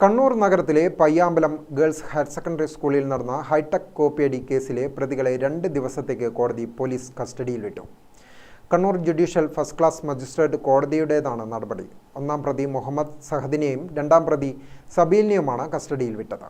കണ്ണൂർ നഗരത്തിലെ Payyambalam girls higher secondary സ്കൂളിൽ നടന്ന ഹൈടെക് കോപ്പിയടി കേസിലെ പ്രതികളെ രണ്ട് ദിവസത്തേക്ക് കോടതി പോലീസ് കസ്റ്റഡിയിൽ വിട്ടു Kannur judicial first class magistrate കോടതിയുടേതാണ് നടപടി. ഒന്നാം പ്രതി മുഹമ്മദ് സഹദിനെയും രണ്ടാം പ്രതി സബീലിനെയുമാണ് കസ്റ്റഡിയിൽ വിട്ടത്.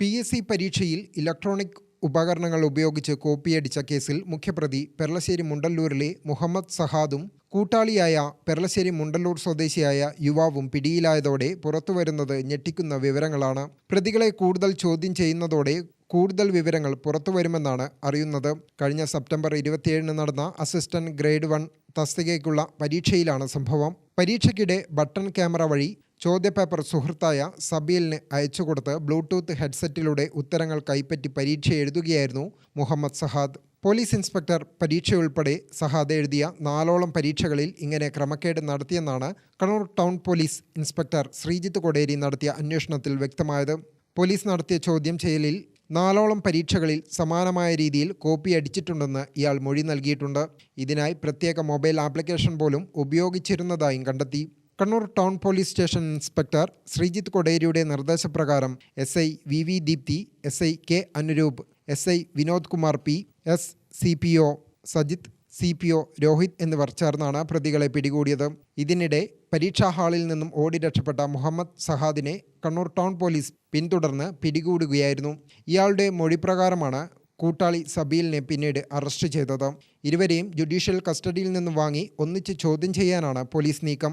പി എസ് സി പരീക്ഷയിൽ ഇലക്ട്രോണിക് ഉപകരണങ്ങൾ ഉപയോഗിച്ച് കോപ്പിയടിച്ച കേസിൽ മുഖ്യപ്രതി പെർളശ്ശേരി മുണ്ടല്ലൂരിലെ മുഹമ്മദ് സഹാദും കൂട്ടാളിയായ പെർളശ്ശേരി മുണ്ടല്ലൂർ സ്വദേശിയായ യുവാവും പിടിയിലായതോടെ പുറത്തുവരുന്നത് ഞെട്ടിക്കുന്ന വിവരങ്ങളാണ്. പ്രതികളെ കൂടുതൽ ചോദ്യം ചെയ്യുന്നതോടെ കൂടുതൽ വിവരങ്ങൾ പുറത്തുവരുമെന്നാണ് അറിയുന്നത്. കഴിഞ്ഞ സെപ്റ്റംബർ ഇരുപത്തിയേഴിന് നടന്ന അസിസ്റ്റന്റ് ഗ്രേഡ് വൺ തസ്തികയ്ക്കുള്ള പരീക്ഷയിലാണ് സംഭവം. പരീക്ഷയ്ക്കിടെ ബട്ടൺ ക്യാമറ വഴി ചോദ്യപേപ്പർ സുഹൃത്തായ സബീലിന് അയച്ചുകൊടുത്ത് ബ്ലൂടൂത്ത് ഹെഡ്സെറ്റിലൂടെ ഉത്തരങ്ങൾ കൈപ്പറ്റി പരീക്ഷ എഴുതുകയായിരുന്നു മുഹമ്മദ് സഹാദ്. പോലീസ് ഇൻസ്പെക്ടർ പരീക്ഷയുൾപ്പെടെ സഹാദ് എഴുതിയ നാലോളം പരീക്ഷകളിൽ ഇങ്ങനെ ക്രമക്കേട് നടത്തിയെന്നാണ് Kannur town police inspector Sreejith Koderi നടത്തിയ അന്വേഷണത്തിൽ വ്യക്തമായത്. പോലീസ് നടത്തിയ ചോദ്യം ചെയ്യലിൽ നാലോളം പരീക്ഷകളിൽ സമാനമായ രീതിയിൽ കോപ്പി അടിച്ചിട്ടുണ്ടെന്ന് ഇയാൾ മൊഴി നൽകിയിട്ടുണ്ട്. ഇതിനായി പ്രത്യേക മൊബൈൽ ആപ്ലിക്കേഷൻ പോലും ഉപയോഗിച്ചിരുന്നതായും കണ്ടെത്തി. Kannur town police station inspector Sreejith കൊടേരിയുടെ നിർദ്ദേശപ്രകാരം S I V V Deepthi S I K Anuroop S I Vinod Kumar P S C P O Sajith C P O Rohith എന്നിവർ ചേർന്നാണ് പ്രതികളെ പിടികൂടിയത്. ഇതിനിടെ പരീക്ഷാ ഹാളിൽ നിന്നും ഓടി രക്ഷപ്പെട്ട മുഹമ്മദ് സഹാദിനെ കണ്ണൂർ ടൗൺ പോലീസ് പിന്തുടർന്ന് പിടികൂടുകയായിരുന്നു. ഇയാളുടെ മൊഴിപ്രകാരമാണ് കൂട്ടാളി സബീലിനെ പിന്നീട് അറസ്റ്റ് ചെയ്തത്. ഇരുവരെയും ജുഡീഷ്യൽ കസ്റ്റഡിയിൽ നിന്നും വാങ്ങി ഒന്നിച്ച് ചോദ്യം ചെയ്യാനാണ് പോലീസ് നീക്കം.